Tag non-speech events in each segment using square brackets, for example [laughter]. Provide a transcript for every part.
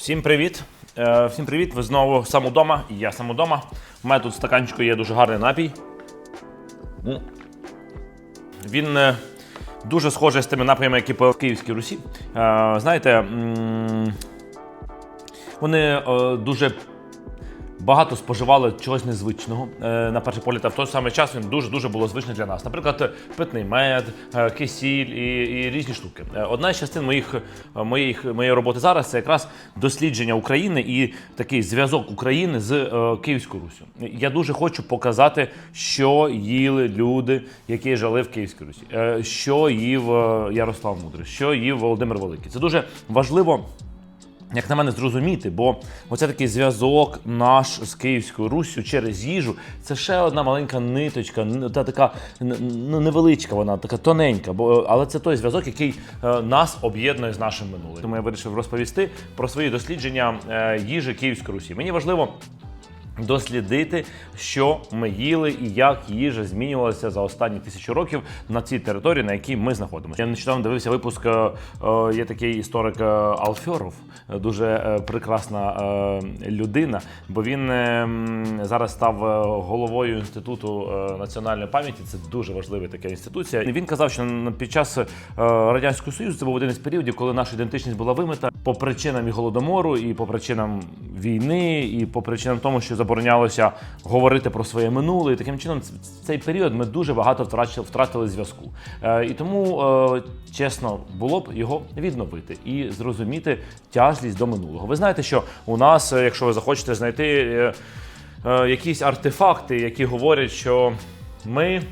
Всім привіт! Е, Всім привіт! Ви знову сам удома. і Я сам удома. У мене тут в стаканчику є дуже гарний напій. Він е, дуже схожий з тими напоями, які по Київській Русі. Е, Знаєте, вони дуже багато споживали чогось незвичного е, на перший погляд, а в той самий час він дуже дуже було звичний для нас. Наприклад, питний мед, е, кисіль і, і різні штуки. Е, Одна з частин моїх, моїх, моєї роботи зараз це якраз дослідження України і такий зв'язок України з Київською Руссю. Я дуже хочу показати, що їли люди, які жили в Київській Русі, що їв Ярослав Мудрий, що їв Володимир Великий. Це дуже важливо як на мене, зрозуміти, бо оце такий зв'язок наш з Київською Руссю через їжу. Це ще одна маленька ниточка, та така ну, невеличка, вона така тоненька. Бо але це той зв'язок, який е, нас об'єднує з нашим минулим. Тому я вирішив розповісти про свої дослідження е, їжі Київської Русі. Мені важливо. Дослідити, що ми їли і як їжа змінювалася за останні тисячу років на цій території, на якій ми знаходимося. Я нещодавно дивився випуск. е, е, Є такий історик е, Алфьоров, дуже прекрасна людина, бо він зараз став головою інституту національної пам'яті. Це дуже важлива така інституція. Він казав, що під час радянського союзу це був один із періодів, коли наша ідентичність була вимита по причинам і голодомору, і по причинам війни, і по причинам тому, що заборонялося говорити про своє минуле. І таким чином, в цей період ми дуже багато втратили, втратили зв'язку. Е, і тому, е, чесно, було б його відновити і зрозуміти тяжлість до минулого. Ви знаєте, що у нас, е, якщо ви захочете знайти якісь артефакти, які говорять, що ми.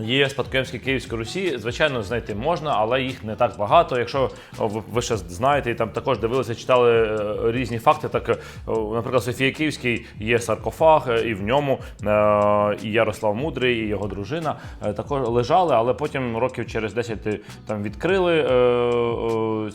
Є спадкоємські Київської Русі, звичайно, знайти можна, але їх не так багато. Якщо ви- ще знаєте, і там також дивилися, читали е, різні факти. Так, е, наприклад, Софія Київський є саркофаг, е, і в ньому і Ярослав Мудрий, і його дружина також лежали, але потім років через 10 е, там відкрили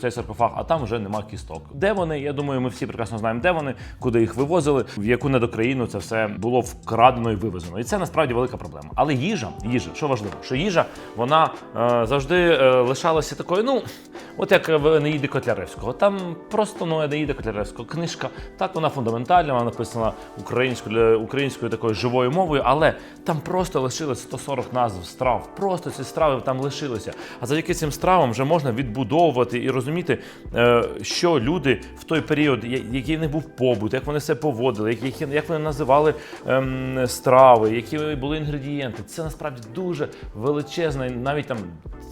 цей саркофаг, а там вже нема кісток. Де вони? Я думаю, ми всі прекрасно знаємо, де вони, куди їх вивозили, в яку недокраїну це все було вкрадено і вивезено. І це насправді велика проблема. Але їжа, їжа, що важливо, що їжа вона е, завжди е, лишалася такою. Ну, от як в Енеїді Котляревського. Там просто ну Енеїда Котляревського книжка. Так вона фундаментальна, вона написана українською українською такою живою мовою, але там просто лишилось 140 назв страв. Просто ці страви там лишилися. А завдяки цим стравам вже можна відбудовувати і розуміти, е, що люди в той період, який в них був побут, як вони себе поводили, як, як вони називали ем, страви, які були інгредієнти. Це насправді дуже величезна, навіть там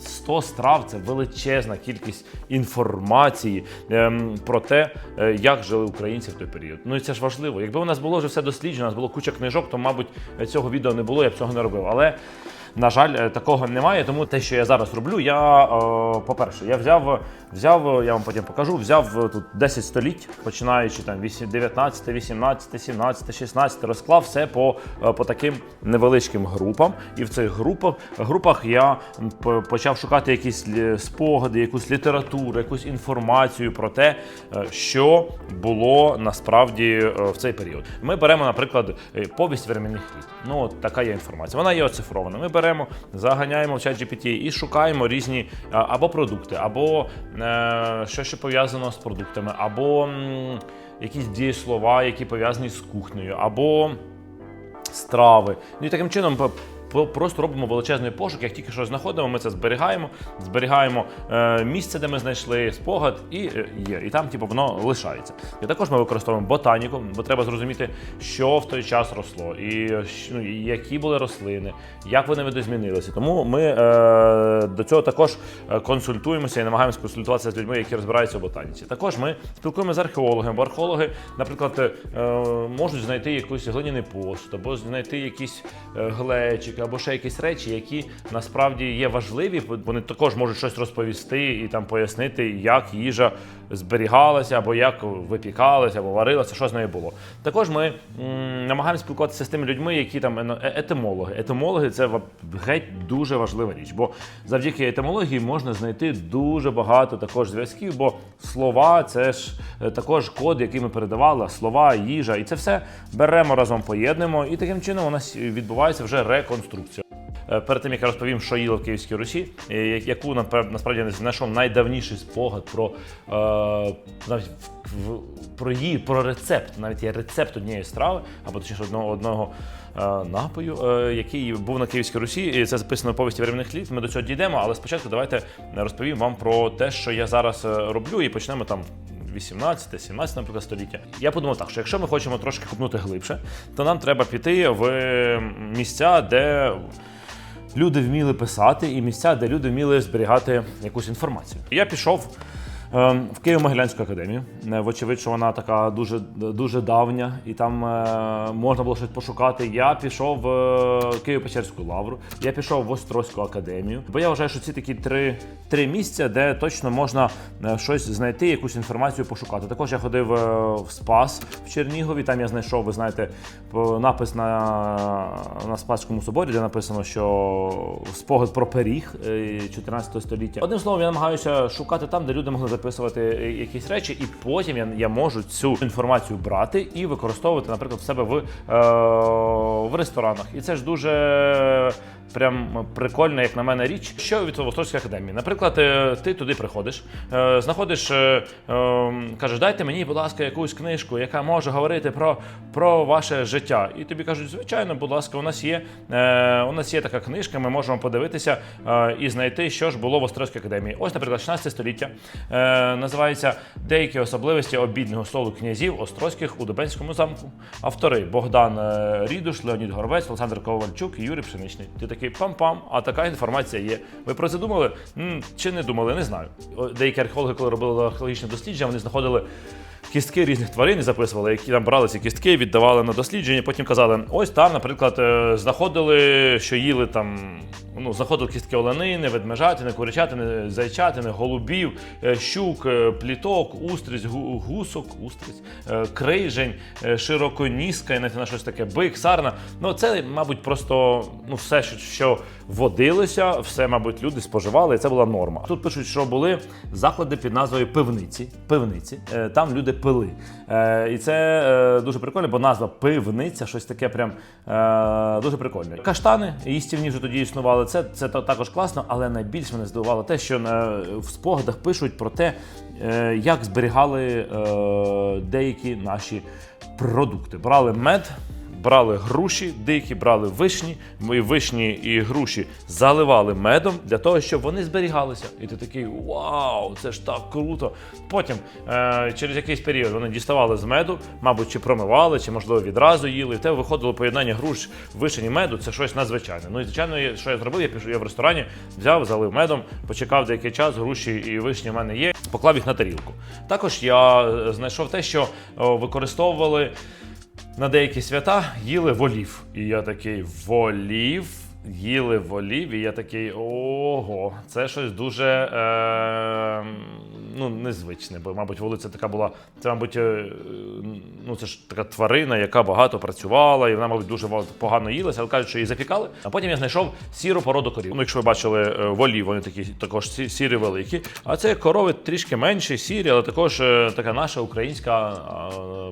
100 страв це величезна кількість інформації ем, про те, е, як жили українці в той період. Ну і це ж важливо. Якби у нас було вже все досліджено, у нас було куча книжок, то, мабуть, цього відео не було, я б цього не робив. Але на жаль, е, такого немає. Тому те, що я зараз роблю, я, е, по-перше, я взяв, взяв, я вам потім покажу, взяв е, тут 10 століть, починаючи там 19, 18, 17, 16, розклав все по, по таким невеличким групам. І в цих групах, групах я почав шукати якісь спогади, якусь літературу, якусь інформацію про те, що було насправді в цей період. Ми беремо, наприклад, повість Веремінних літ. Ну, от така є інформація. Вона є оцифрована. Ми беремо, заганяємо в чат GPT і шукаємо різні або продукти, або е, що ще пов'язано з продуктами, або м, якісь дієслова, які пов'язані з кухнею, або страви. Ну і таким чином просто робимо величезний пошук. Як тільки щось знаходимо, ми це зберігаємо, зберігаємо е, місце, де ми знайшли спогад, і е, є. І там, типу, воно лишається. І також ми використовуємо ботаніку, бо треба зрозуміти, що в той час росло, і, е, ну, які були рослини, як вони видозмінилися. Тому ми е, до цього також консультуємося і намагаємося консультуватися з людьми, які розбираються в ботаніці. Також ми спілкуємося з археологами, бо археологи, наприклад, е, можуть знайти якийсь глиняний посуд, або знайти якісь глечики, або ще якісь речі, які насправді є важливі. Вони також можуть щось розповісти і там пояснити, як їжа зберігалася, або як випікалася, або варилася, що з нею було. Також ми м, намагаємося спілкуватися з тими людьми, які там е- етимологи. Етимологи це геть дуже важлива річ, бо завдяки етимології можна знайти дуже багато також зв'язків, бо слова це ж е, також код, який ми передавали, слова, їжа, і це все беремо разом, поєднуємо, і таким чином у нас відбувається вже реконструкція інструкцію. Е, Перед тим як я розповім, що їли в Київській Русі, е, яку насправді я знайшов найдавніший спогад про е, навіть про її, про рецепт. Навіть є рецепт однієї страви, або точніше одного одного напою, який був на Київській Русі. І це записано в повісті временних літ. Ми до цього дійдемо, але спочатку давайте розповім вам про те, що я зараз роблю, і почнемо там. 18, 17, наприклад, століття. Я подумав так, що якщо ми хочемо трошки купнути глибше, то нам треба піти в місця, де люди вміли писати, і місця, де люди вміли зберігати якусь інформацію. Я пішов. Е, В Києво-Могилянську академію. Е, Вочевидь, що вона така дуже, дуже давня, і там е, можна було щось пошукати. Я пішов в Києво-Печерську лавру, я пішов в Острозьку академію. Бо я вважаю, що ці такі три, три місця, де точно можна щось знайти, якусь інформацію пошукати. Також я ходив в Спас в Чернігові. Там я знайшов, ви знаєте, напис на, на Спасському соборі, де написано, що спогад про пиріг е, 14 століття. Одним словом, я намагаюся шукати там, де люди могли записувати е, якісь речі, і потім я, я можу цю інформацію брати і використовувати, наприклад, в себе в, е, в ресторанах. І це ж дуже прям прикольна, як на мене, річ. Що від Острозької академії? Наприклад, е, ти туди приходиш, е, знаходиш, е, е, кажеш, дайте мені, будь ласка, якусь книжку, яка може говорити про, про ваше життя. І тобі кажуть, звичайно, будь ласка, у нас є у нас є така книжка, ми можемо подивитися і знайти, що ж було в Острозькій академії. Ось, наприклад, 16 століття називається Деякі особливості обіднього столу князів Острозьких у Дубенському замку. Автори Богдан Рідуш, Леонід Горвець, Олександр Ковальчук і Юрій Пшеничний. Ти такий пам-пам, а така інформація є. Ви про це думали? М, чи не думали? Не знаю. Деякі археологи, коли робили археологічне дослідження, вони знаходили. Кістки різних тварин записували, які там брали ці кістки, віддавали на дослідження. Потім казали: ось там, наприклад, е, знаходили, що їли там. Ну, знаходили кістки оленини, ведмежатини, курячатини, зайчатини, голубів, е, щук, е, пліток, устриць, гусок, устриць, е, крижень, широконіска, я навіть на щось таке, бик, сарна. Ну, це, мабуть, просто ну, все, що, водилося, все, мабуть, люди споживали, і це була норма. Тут пишуть, що були заклади під назвою пивниці. Пивниці. Там люди пили. І це дуже прикольно, бо назва пивниця, щось таке прям дуже прикольне. Каштани їстівні вже тоді існували. Це, це також класно, але найбільш мене здивувало те, що на, в спогадах пишуть про те, е, як зберігали е, деякі наші продукти. Брали мед. Брали груші, дикі, брали вишні, і вишні і груші заливали медом для того, щоб вони зберігалися. І ти такий вау, це ж так круто. Потім е, через якийсь період вони діставали з меду, мабуть, чи промивали, чи можливо відразу їли. І те виходило поєднання груш, вишень і меду. Це щось надзвичайне. Ну і звичайно, що я зробив? Я пішов я в ресторані, взяв, залив медом, почекав деякий час. Груші і вишні в мене є. Поклав їх на тарілку. Також я е, знайшов те, що використовували на деякі свята їли волів. І я такий волів. Їли волів, і я такий ого, це щось дуже е, ну, незвичне, бо, мабуть, воли це така була. Це, мабуть, е, ну це ж така тварина, яка багато працювала, і вона, мабуть, дуже погано їлася, але кажуть, що її запікали. А потім я знайшов сіру породу корів. Ну, якщо ви бачили е, волів, вони такі також сі- сірі великі. А це корови трішки менші, сірі, але також е, така наша українська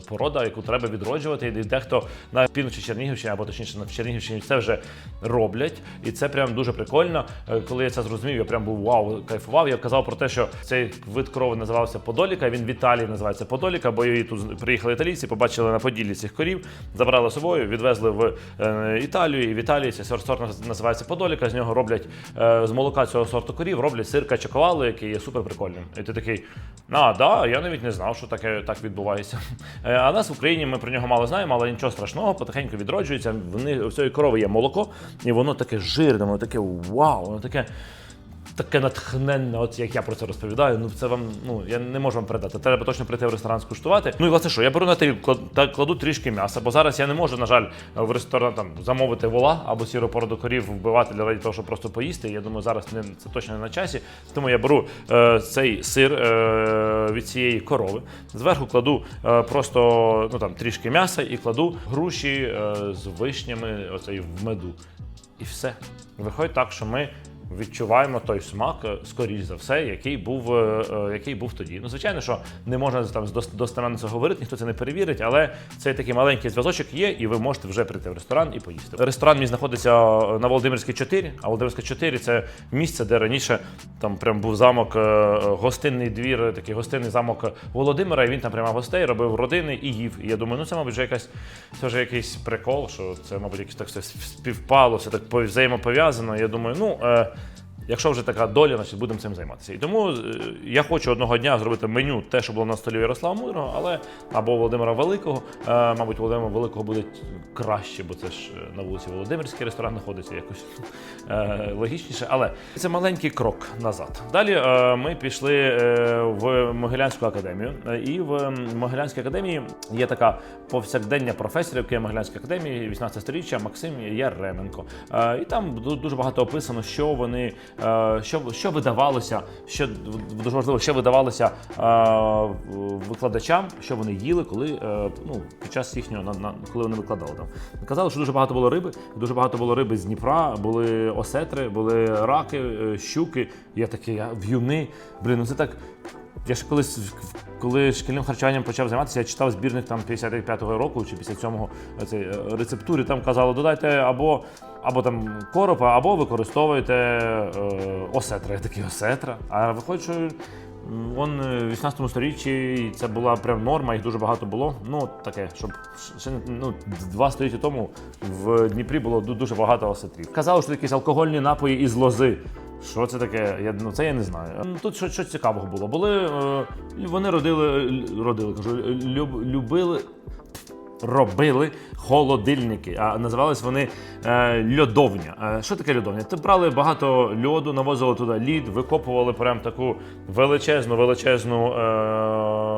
порода, яку треба відроджувати. І дехто на півночі Чернігівщини, або точніше на Чернігівщині це вже роблять. І це прям дуже прикольно. Коли я це зрозумів, я прям був вау, кайфував. Я казав про те, що цей вид корови називався Подоліка. Він в Італії називається Подоліка, бо її тут приїхали італійці, побачили на Поділлі цих корів, забрали собою, відвезли в е, Італію. І в Італії цей сорт називається Подоліка. З нього роблять е, з молока цього сорту корів, роблять сир качакувалу, який є супер прикольним. І ти такий, а, да, я навіть не знав, що таке так відбувається. [laughs] Е, А нас в Україні ми про нього мало знаємо, але нічого страшного, потихеньку відроджується. Вони в цієї корови є молоко, і воно таке жирне, воно таке вау, воно таке. Таке натхненне, от як я про це розповідаю. Ну це вам ну я не можу вам передати. Треба точно прийти в ресторан скуштувати. Ну і власне що, я беру на тарілку та кладу трішки м'яса, бо зараз я не можу, на жаль, в ресторан там замовити вола або сіру породу корів вбивати для того, щоб просто поїсти. Я думаю, зараз не це точно не на часі. Тому я беру е, цей сир е, від цієї корови. Зверху кладу е, просто ну там трішки м'яса і кладу груші е, з вишнями, оцей в меду. І все. Виходить так, що ми відчуваємо той смак, е, скоріш за все, який був, е, е, який був тоді. Ну, звичайно, що не можна там достеменно це говорити, ніхто це не перевірить, але цей такий маленький зв'язочок є, і ви можете вже прийти в ресторан і поїсти. Ресторан мій знаходиться на Володимирській 4, а Володимирська 4 це місце, де раніше там прям був замок, гостинний двір, такий гостинний замок Володимира, і він там приймав гостей, робив родини і їв. І я думаю, ну це, мабуть, вже якась це вже якийсь прикол, що це, мабуть, якось так все співпало, все так по- взаємопов'язано. Я думаю, ну. Якщо вже така доля, значить будемо цим займатися. І тому е, я хочу одного дня зробити меню, те, що було на столі Ярослава Мудрого, але або Володимира Великого. Е, мабуть, Володимира Великого буде краще, бо це ж е, на вулиці Володимирський ресторан знаходиться якось логічніше. Але це маленький крок назад. Далі ми пішли в Могилянську академію. І в Могилянській академії є така повсякдення професора, який є Могилянській академії 18 сторіччя Максим Яременко. І там дуже багато описано, що вони що, що видавалося, що дуже важливо, що видавалося е, викладачам, що вони їли, коли е, ну, під час їхнього на, коли вони викладали там. Казали, що дуже багато було риби, дуже багато було риби з Дніпра, були осетри, були раки, е, щуки. Я такий, я в'юни. Блін, ну це так. Я ж колись, коли шкільним харчуванням почав займатися, я читав збірник там 55-го року чи 57-го цей, е, рецептурі. Там казали, додайте або, або там коропа, або використовуйте е, осетра. Я такий осетра. А виходить, що он е, в 18 сторіччі це була прям норма, їх дуже багато було. Ну, таке, щоб ще ну, два століття тому в Дніпрі було дуже багато осетрів. Казали, що якісь алкогольні напої із лози. Що це таке? Я ну це я не знаю. Ну, Тут щось, щось цікавого було. Були е, вони родили, родили, кажу, люб, любили. Робили холодильники, а називались вони е, льодовня. Е, що таке льодовня? Ти брали багато льоду, навозили туди лід, викопували прям таку величезну, величезну е,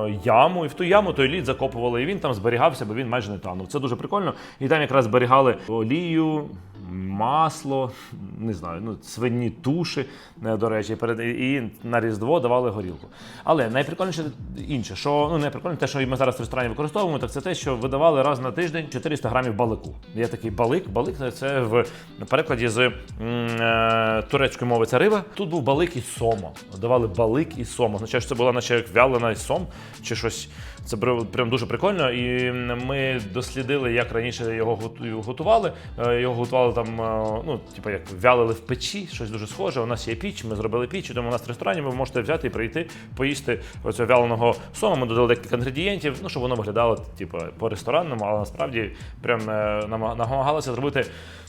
яму, і в ту яму той лід закопували, і він там зберігався, бо він майже не танув. Це дуже прикольно. І там якраз зберігали олію, масло, не знаю, ну, свині туші, е, до речі, перед і на Різдво давали горілку. Але найприкольніше інше, що ну найприкольніше те, що ми зараз в ресторані використовуємо, так це те, що видавали раз на тиждень 400 грамів балику. Є такий балик. Балик це в перекладі з е, турецької мови це риба. Тут був балик і сома. Давали балик і сома. Означає, що це була наче як вялена і сом чи щось. Це прям дуже прикольно. І ми дослідили, як раніше його готу- готували. Е, Його готували там, е, ну, типу, як вялили в печі, щось дуже схоже. У нас є піч, ми зробили піч, і тому у нас в ресторані ви можете взяти і прийти, поїсти оцього вяленого сома. Ми додали декілька інгредієнтів, ну, щоб воно виглядало типу, по ресторанному, але насправді прям е, намагалися зробити.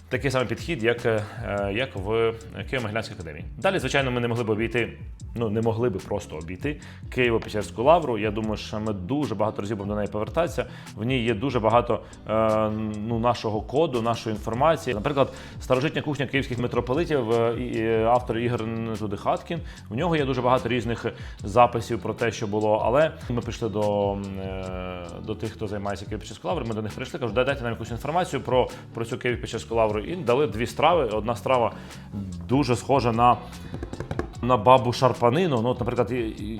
Такий самий підхід, як, е, як в Києво-Могилянській академії. Далі, звичайно, ми не могли б обійти, ну не могли б просто обійти Києво-Печерську лавру. Я думаю, що ми дуже багато разів будемо до неї повертатися. В ній є дуже багато е, ну, нашого коду, нашої інформації. Наприклад, старожитня кухня київських митрополитів, е, і, автор Ігор Туди Хаткін. В нього є дуже багато різних записів про те, що було. Але ми прийшли до, до тих, хто займається Києво-Печерською лаврою. Ми до них прийшли, кажуть, дайте нам якусь інформацію про, про цю Києво-Печерську лавру. І дали дві страви. Одна страва дуже схожа на. На бабу шарпанину, ну, от, наприклад, і,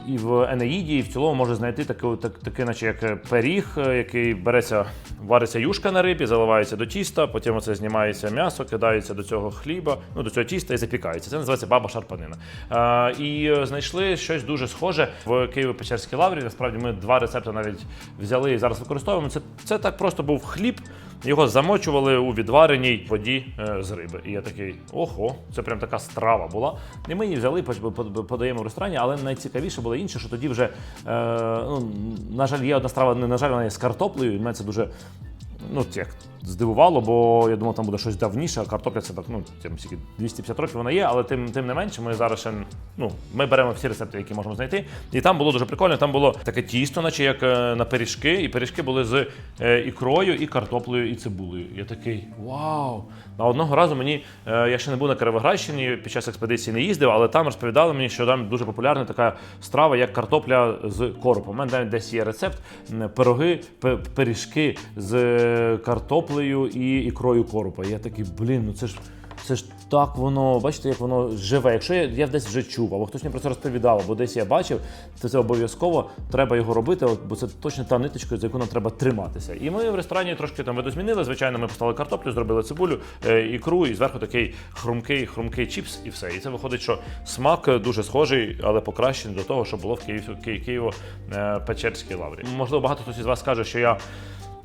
і- в Енеїді, і в цілому може знайти таку, так, таке, наче як пиріг, е, який береться, вариться юшка на рибі, заливається до тіста, потім оце знімається м'ясо, кидається до цього хліба, ну до цього тіста і запікається. Це називається баба шарпанина. Е, і е, знайшли щось дуже схоже в Києво-Печерській лаврі. Насправді ми два рецепти навіть взяли і зараз використовуємо. Це, це так просто був хліб. Його замочували у відвареній воді е, з риби. І я такий, ого, це прям така страва була. І ми її взяли, подаємо в ресторані, але найцікавіше було інше, що тоді вже, е, ну, на жаль, є одна страва, не на жаль, вона є з картоплею, і мене це дуже. Ну, як здивувало, бо я думав, там буде щось давніше, а картопля це так, ну, там 250 років вона є, але тим, тим не менше, ми зараз ще, ну, ми беремо всі рецепти, які можемо знайти. І там було дуже прикольно, там було таке тісто, наче як е, на пиріжки, і пиріжки були з е, ікрою, і картоплею, і цибулею. Я такий вау! А одного разу мені, е, я ще не був на Кировоградщині, під час експедиції не їздив, але там розповідали мені, що там дуже популярна така страва, як картопля з коропом. У мене навіть десь є рецепт пироги, пиріжки з картоплею і ікрою коропа. Я такий, блін, ну це ж це ж так воно, бачите, як воно живе. Якщо я, я десь вже чув, або хтось мені про це розповідав, або десь я бачив, то це обов'язково треба його робити, бо це точно та ниточка, за яку нам треба триматися. І ми в ресторані трошки там видозмінили. Звичайно, ми поставили картоплю, зробили цибулю, е, ікру, і зверху такий хрумкий, хрумкий чіпс, і все. І це виходить, що смак е, дуже схожий, але покращений до того, що було в Києво-Печерській лаврі. Можливо, багато хтось із вас каже, що я.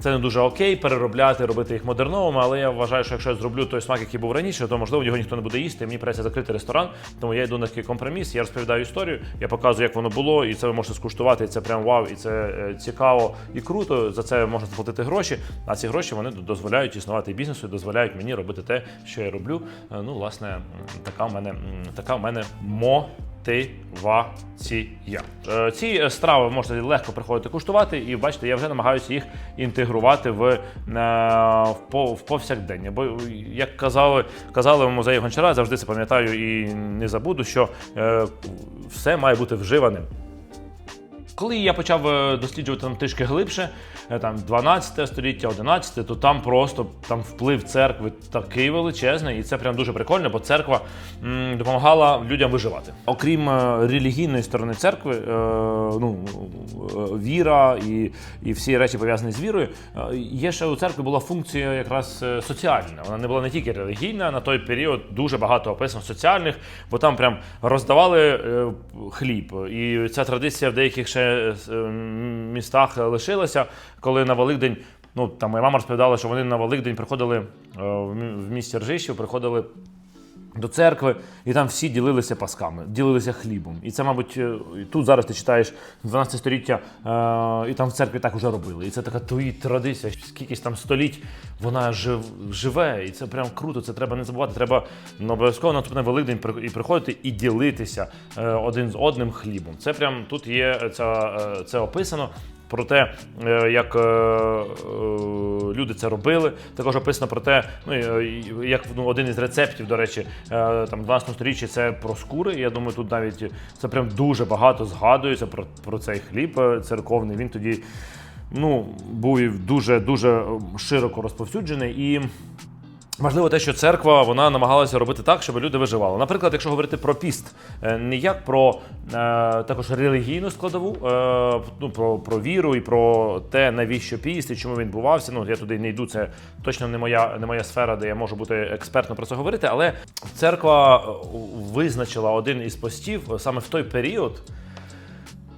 Це не дуже окей, переробляти, робити їх модерновими, але я вважаю, що якщо я зроблю той смак, який був раніше, то можливо його ніхто не буде їсти. Мені придеться закрити ресторан, тому я йду на такий компроміс. Я розповідаю історію, я показую, як воно було, і це ви можете скуштувати. І це прям вау, і це е, цікаво і круто. За це можна заплатити гроші. А ці гроші вони дозволяють існувати бізнесу, і дозволяють мені робити те, що я роблю. Е, Ну, власне, така в мене така в мене мо мотивація. Е, Ці е, страви можна легко приходити куштувати, і бачите, я вже намагаюся їх інтегрувати в, е, в, повсякдення. Бо як казали, казали в музеї Гончара, завжди це пам'ятаю і не забуду, що все має бути вживаним. Коли я почав е, досліджувати там трішки глибше, е, там 12 століття, 11, то там просто там вплив церкви такий величезний, і це прям дуже прикольно, бо церква м, допомагала людям виживати. Окрім е, релігійної сторони церкви, е, ну віра і, і всі речі пов'язані з вірою, є ще у церкви була функція якраз соціальна. Вона не була не тільки релігійна, на той період дуже багато описано соціальних, бо там прям роздавали хліб. І ця традиція в деяких ще е, м, містах лишилася, коли на Великдень. Ну, там моя мама розповідала, що вони на Великдень приходили е, в місті Ржищів, приходили до церкви, і там всі ділилися пасками, ділилися хлібом. І це, мабуть, е, тут зараз ти читаєш 12 століття, е, і там в церкві так вже робили. І це така твої традиція, скількись там століть вона жив, живе, і це прям круто. Це треба не забувати. Треба ну, обов'язково на наступний Великдень і приходити і ділитися е, один з одним хлібом. Це прям тут є ця, е, це описано. Про те, е, як е, е, люди це робили, також описано про те, ну як ну, один із рецептів, до речі, там 12 сторіччя це про скури. Я думаю, тут навіть це прям дуже багато згадується про, про цей хліб церковний. Він тоді ну, був дуже дуже широко розповсюджений і. Важливо те, що церква вона намагалася робити так, щоб люди виживали. Наприклад, якщо говорити про піст, е, не як про е, також релігійну складову, е, ну про, про віру і про те, навіщо піст і чому він відбувався. Ну я туди не йду. Це точно не моя не моя сфера, де я можу бути експертно про це говорити. Але церква е, визначила один із постів саме в той період.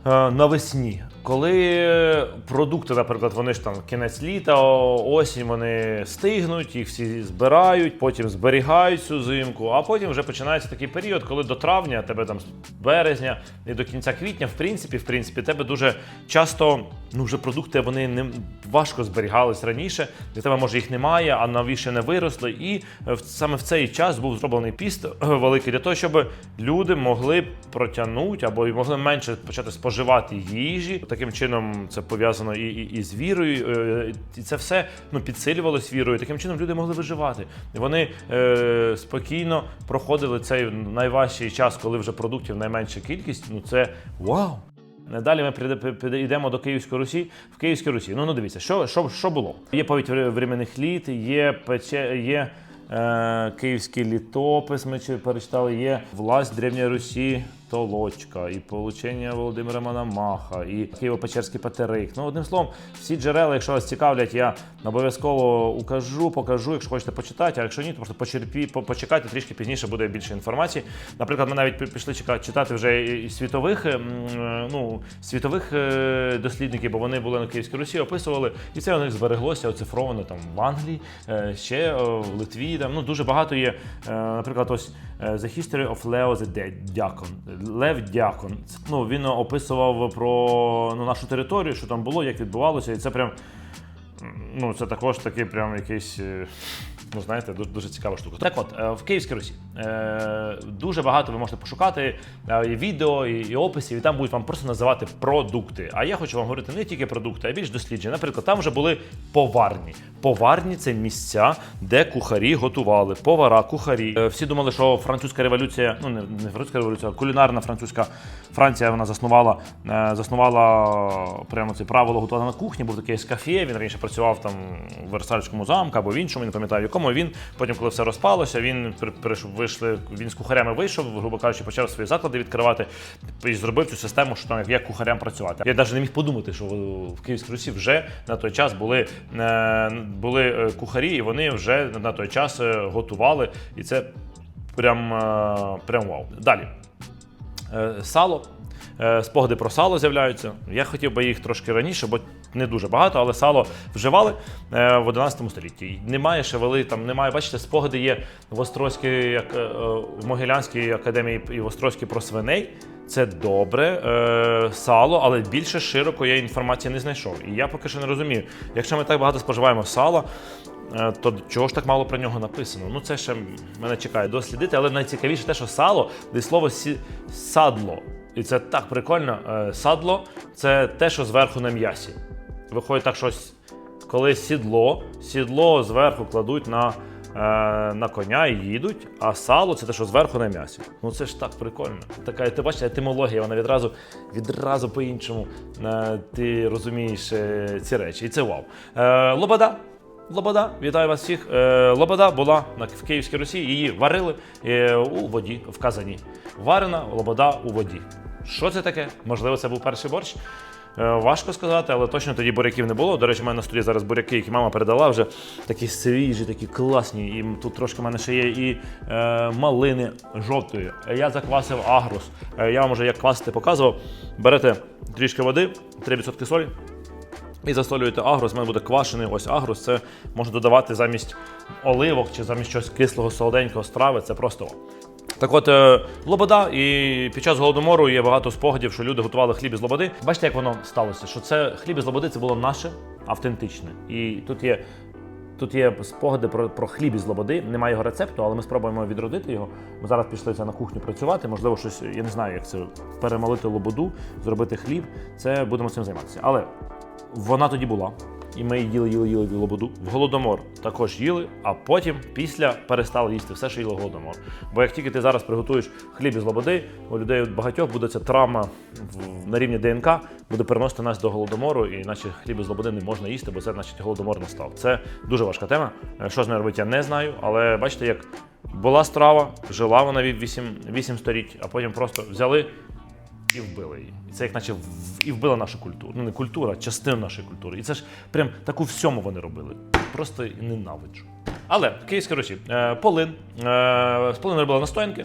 Е, навесні, коли продукти, наприклад, вони ж там кінець літа, осінь, вони стигнуть, їх всі збирають, потім зберігають цю зимку, а потім вже починається такий період, коли до травня, тебе там з березня і до кінця квітня, в принципі, в принципі, тебе дуже часто ну вже продукти вони не важко зберігались раніше. Для тебе може їх немає, а нові ще не виросли. І е, саме в цей час був зроблений піст е, великий для того, щоб люди могли протягнути або могли менше почати споживати їжі. Таким чином це пов'язано і, і, і з вірою. е, І це все ну підсилювалось вірою. Таким чином люди могли виживати. Вони е, спокійно проходили цей найважчий час, коли вже продуктів найменша кількість. Ну це вау! Далі ми йдемо до Київської Русі. В Київській Русі. Ну, ну дивіться, що, що, що було? Є повідь вре- временних літ, є пече, є е, київський літопис. Ми чи- перечитали, є власть Древньої Русі. Толочка, і получення Володимира Мономаха, і Києво-Печерський Патерик. Ну, одним словом, всі джерела, якщо вас цікавлять, я обов'язково укажу, покажу, якщо хочете почитати, а якщо ні, то просто почерпі, по- почекайте, трішки пізніше буде більше інформації. Наприклад, ми навіть пі- пішли читати вже і- світових, ем, е, ну, світових е, дослідників, бо вони були на Київській Русі, описували, і це у них збереглося оцифровано там в Англії, е, ще в Литві. Там, ну, дуже багато є. Наприклад, ось The History of Leo the Дякон. Лев Дякон. Ну, він описував про ну, нашу територію, що там було, як відбувалося, і це прям. Ну, це також такий прям якийсь. Ну, знаєте, дуже, цікава штука. Так от, е, в Київській Русі е, дуже багато ви можете пошукати е, і відео, і, описів, і там будуть вам просто називати продукти. А я хочу вам говорити не тільки продукти, а більш дослідження. Наприклад, там вже були поварні. Поварні це місця, де кухарі готували. Повара, кухарі. Всі думали, що французька революція, ну не, французька революція, а кулінарна французька Франція вона заснувала, заснувала прямо це правило готувати на кухні. Був такий ескафе. Він раніше працював там в Версальському замку або в іншому, я не пам'ятаю, в якому. Додому. Він потім, коли все розпалося, він вийшли, він з кухарями вийшов, грубо кажучи, почав свої заклади відкривати і зробив цю систему, що там як- кухарям працювати. Я навіть не міг подумати, що в Київській Русі вже на той час були, е, були е, кухарі, і вони вже на той час е, готували. І це прям, прям вау. Далі. Сало. Спогади про сало з'являються. Я хотів би їх трошки раніше, бо не дуже багато, але сало вживали е, в 11 столітті. Немає ще вели, там немає, бачите, спогади є в Острозькій, е, е, в Могилянській академії і в Острозькій про свиней. Це добре, е, сало, але більше широко я інформації не знайшов. І я поки що не розумію, якщо ми так багато споживаємо сала, Е, то чого ж так мало про нього написано? Ну це ще мене чекає дослідити, але найцікавіше те, що сало, де слово сі... садло. І це так прикольно. Е, Садло це те, що зверху на м'ясі. Виходить так, що коли сідло, сідло зверху кладуть на, е, на коня і їдуть, а сало це те, що зверху на м'ясі. Ну це ж так прикольно. Така, ти бачиш, етимологія, вона відразу, відразу по-іншому е, ти розумієш е, ці речі. І це вау. Е, Лобода. Лобода, вітаю вас всіх. Е, Лобода була в Київській Русі. Її варили е, у воді в казані. Варена лобода у воді. Що це таке? Можливо, це був перший борщ. Е, Важко сказати, але точно тоді буряків не було. До речі, в мене на столі зараз буряки, які мама передала, вже такі свіжі, такі класні. І тут трошки в мене ще є і е, малини жовтої. Я заквасив агрус. Е, я вам вже як квасити показував. Берете трішки води, 3% солі. І засолюєте агрус, в мене буде квашений ось агрус. Це можна додавати замість оливок чи замість чогось кислого, солоденького страви. Це просто. Так от, е, лобода, і під час голодомору є багато спогадів, що люди готували хліб із лободи. Бачите, як воно сталося? Що це хліб із лободи це було наше, автентичне. І тут є. Тут є спогади про, про хліб із лободи. Немає його рецепту, але ми спробуємо відродити його. Ми зараз пішли це на кухню працювати. Можливо, щось я не знаю, як це перемолити лободу, зробити хліб. Це будемо цим займатися. Але вона тоді була. І ми їли, їли, їли лободу. В голодомор також їли, а потім після перестали їсти все, що їли голодомор. Бо як тільки ти зараз приготуєш хліб із лободи, у людей багатьох буде ця травма на рівні ДНК, буде переносити нас до голодомору, і наче хліб із лободи не можна їсти, бо це значить голодомор настав. Це дуже важка тема. Е, Що з нею робити, я не знаю, але бачите, як була страва, жила вона від 8, 8 століть, а потім просто взяли і вбили її. І це як наче і вбила нашу культуру. Ну не культура, а частину нашої культури. І це ж прям таку всьому вони робили. Просто ненавиджу. Але Київська Русі, е, полин. Е, з полину робили настоянки.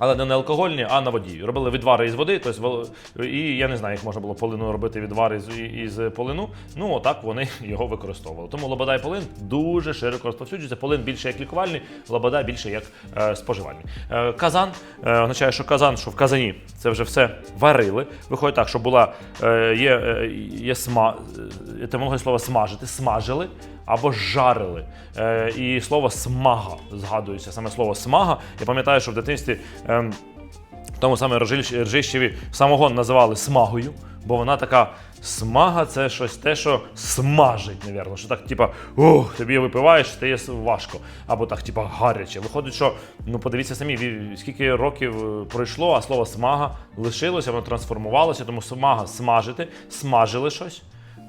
Але не на алкогольні, а на воді. Робили відвари із води, тобто, і я не знаю, як можна було полину робити відвари з, із полину. Ну, отак вони [laughs] його використовували. Тому лобода і полин дуже широко розповсюджується. Полин більше як лікувальний, лобода більше як е, споживальний. Е, казан е, означає, що казан, що в казані це вже все варили. Виходить так, що була е, є, е, є сма, е, етимологія слова смажити, смажили або жарили. Е, і слово смага згадується саме слово смага. Я пам'ятаю, що в дитинстві. в тому саме Ржищ- Ржищеві самогон називали смагою, бо вона така смага це щось те, що смажить, навірно. Що так, типа, ух, тобі випиваєш, стає важко. Або так, типа, гаряче. Виходить, що ну подивіться самі, скільки років е, пройшло, а слово смага лишилося, воно трансформувалося, тому смага смажити, смажили щось,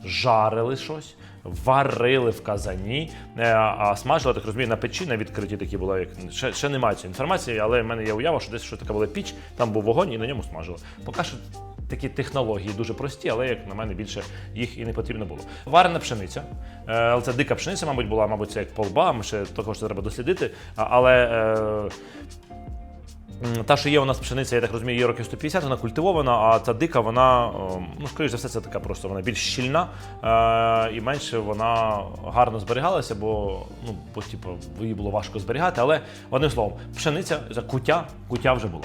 жарили щось. Варили в казані, е, а смажили, так розумію, на печі на відкритті такі була. Як ще, ще немає цієї інформації, але в мене є уява, що десь що така була піч, там був вогонь і на ньому смажили. Поки що такі технології дуже прості, але як на мене більше їх і не потрібно було. Варена пшениця, е, але це дика пшениця, мабуть, була, мабуть, це як полба, ми ще також це треба дослідити. Але е, Та, що є у нас пшениця, я так розумію, є років 150, вона культивована, а ця дика, вона, ну, скоріш за все, це така просто вона більш щільна е, і менше вона гарно зберігалася, бо, ну, бо типу, її було важко зберігати. Але одним словом, пшениця, це куття, куття вже була.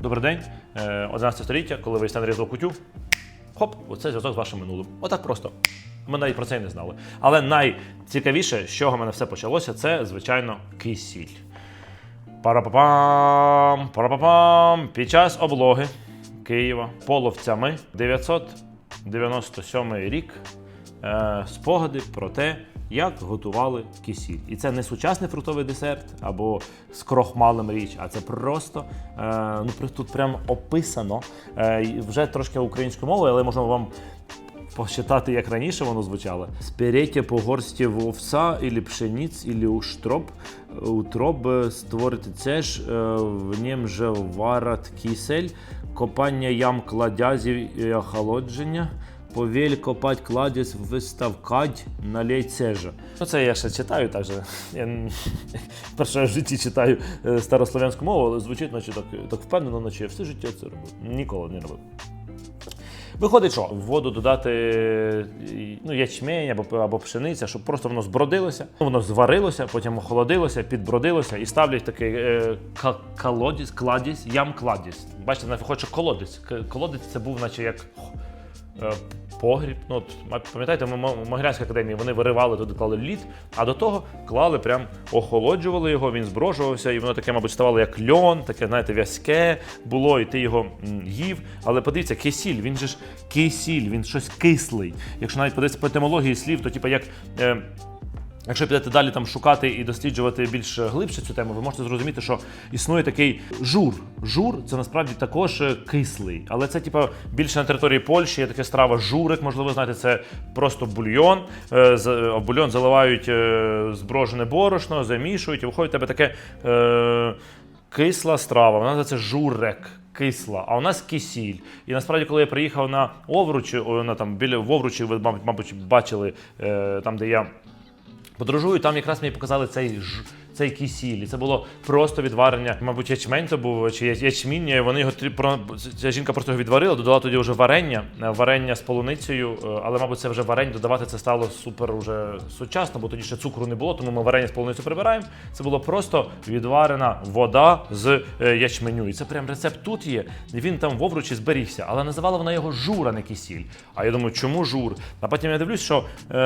Добрий день, е, 11 століття, коли ви нарізали кутю, хоп, оце зв'язок з вашим минулим. Отак просто. Ми навіть про це і не знали. Але найцікавіше, з чого в мене все почалося, це, звичайно, кисіль. Парапапам, парапапам. Під час облоги Києва половцями 997 рік е, спогади про те, як готували кисіль. І це не сучасний фруктовий десерт або з крохмалем річ, а це просто е, ну, тут прям описано е, вже трошки українською мовою, але можемо вам посчитати, як раніше воно звучало. Сперетя по горсті вовса, ілі пшениць, ілі уштроб. Утроб е, створити це ж, е, в нім же варат кисель, копання ям кладязів і охолодження. Повель копать кладязь, виставкать, налей цежа. Ну це я ще читаю, так же. Я [laughs] вперше в житті читаю е, старослов'янську мову, але звучить, наче так, так впевнено, наче я все життя це робив. Ніколи не робив. Виходить, що в воду додати ну, ячмень або, або пшениця, щоб просто воно збродилося, воно зварилося, потім охолодилося, підбродилося і ставлять такий е, колодязь, кладість, ям кладість. Бачите, навіть хоче колодець. К- Колодязь це був наче як е, погріб. Ну, от, пам'ятаєте, в Могилянській академії вони виривали туди клали лід, а до того клали прям охолоджували його, він зброжувався, і воно таке, мабуть, ставало як льон, таке, знаєте, в'язке було, і ти його їв. Але подивіться, кисіль, він же ж кисіль, він щось кислий. Якщо навіть подивитися по етимології слів, то типу як. Е, Якщо підете далі там шукати і досліджувати більш глибше цю тему, ви можете зрозуміти, що існує такий жур. Жур це насправді також е, кислий, але це типу, більше на території Польщі є така страва журик. Можливо, ви знаєте, це просто бульйон. Е, е, бульйон заливають зброжене борошно, замішують, і виходить у тебе таке е, кисла страва. Вона називається журек. Кисла, а у нас кисіль. І насправді, коли я приїхав на Овручі, на там біля в Овручі, ви мабуть, бачили там, де я Подорожую, там якраз мені показали цей ж. Цей кисіль, і це було просто відварення. Мабуть, ячмень то був чи я- ячмінь. Вони його про ця жінка просто його відварила, додала тоді вже варення, е, варення з полуницею. е, Але, мабуть, це вже варень додавати це стало супер уже сучасно, бо тоді ще цукру не було, тому ми варення з полуницею прибираємо. Це було просто відварена вода з е, ячменю. І це прям рецепт тут є. Він там в Овручі зберігся, але називала вона його жур, а не кисіль. А я думаю, чому жур? А потім я дивлюсь, що е,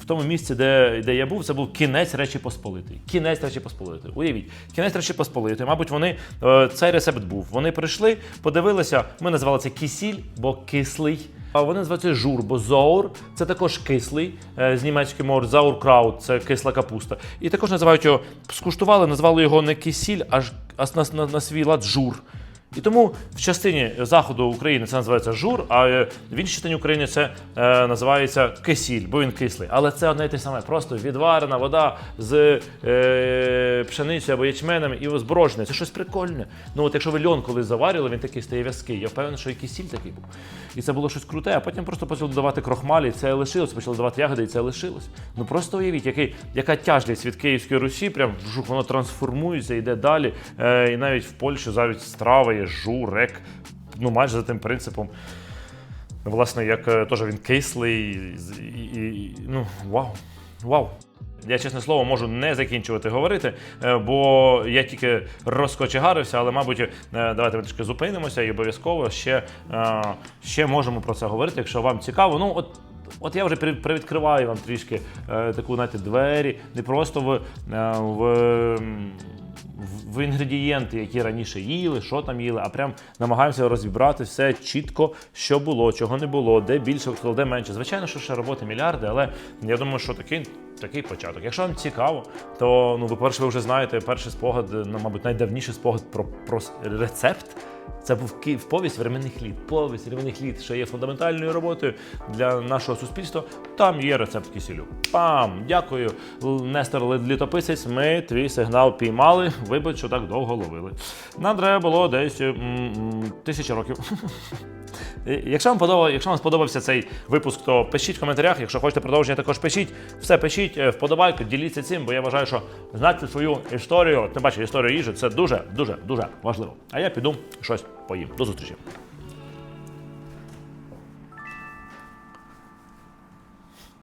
в тому місці, де, де я був, це був кінець Речі Посполитої. Кінець Речі Посполитої. Уявіть, кінець Речі Посполитої. Мабуть, вони е, цей рецепт був. Вони прийшли, подивилися. Ми називали це кисіль, бо кислий. А вони називаються жур, бо заур це також кислий е, з німецької мови, зауркраут це кисла капуста. І також називають його, скуштували, назвали його не кисіль, аж на, на, на свій лад жур. І тому в частині заходу України це називається жур, а е, в іншій частині України це е, називається кисіль, бо він кислий. Але це одне й те саме, просто відварена вода з е, пшеницею або ячменем і зброжене. Це щось прикольне. Ну от якщо ви льон колись заварили, він такий стає в'язкий. Я впевнений, що і кисіль такий був. І це було щось круте, а потім просто почали додавати крохмалі, і це лишилось, почали додавати ягоди, і це лишилось. Ну просто уявіть, який, яка тяжкість від Київської Русі, прям вжух, воно трансформується, йде далі. Е, і навіть в Польщі навіть страва є журек, ну майже за тим принципом. Власне, як е, теж він кислий, і, і, ну вау, вау. Я, чесне слово, можу не закінчувати говорити, е, бо я тільки розкочегарився, але, мабуть, е, давайте трішки зупинимося і обов'язково ще, ще можемо про це говорити, якщо вам цікаво. Ну, от От я вже привідкриваю вам трішки таку, знаєте, двері, не просто в, в, в, інгредієнти, які раніше їли, що там їли, а прям намагаємося розібрати все чітко, що було, чого не було, де більше, де менше. Звичайно, що ще роботи мільярди, але я думаю, що такий. Такий початок. Якщо вам цікаво, то ну, ви перше ви вже знаєте перший спогад, ну, мабуть, найдавніший спогад про, про рецепт. Це був Ки- в повість временних літ. Повість временних літ, що є фундаментальною роботою для нашого суспільства. Там є рецепт кисілю. Пам! Дякую, Нестор Літописець. Ми твій сигнал піймали. Вибач, що так довго ловили. Нам треба було десь тисячі років. [laughs] Якщо вам подобав, якщо вам сподобався цей випуск, то пишіть в коментарях. Якщо хочете продовження, також пишіть. Все пишіть, е, вподобайку, діліться цим, бо я вважаю, що знати свою історію, тим паче історію їжі, це дуже, дуже, дуже важливо. А я піду щось поїм. До зустрічі.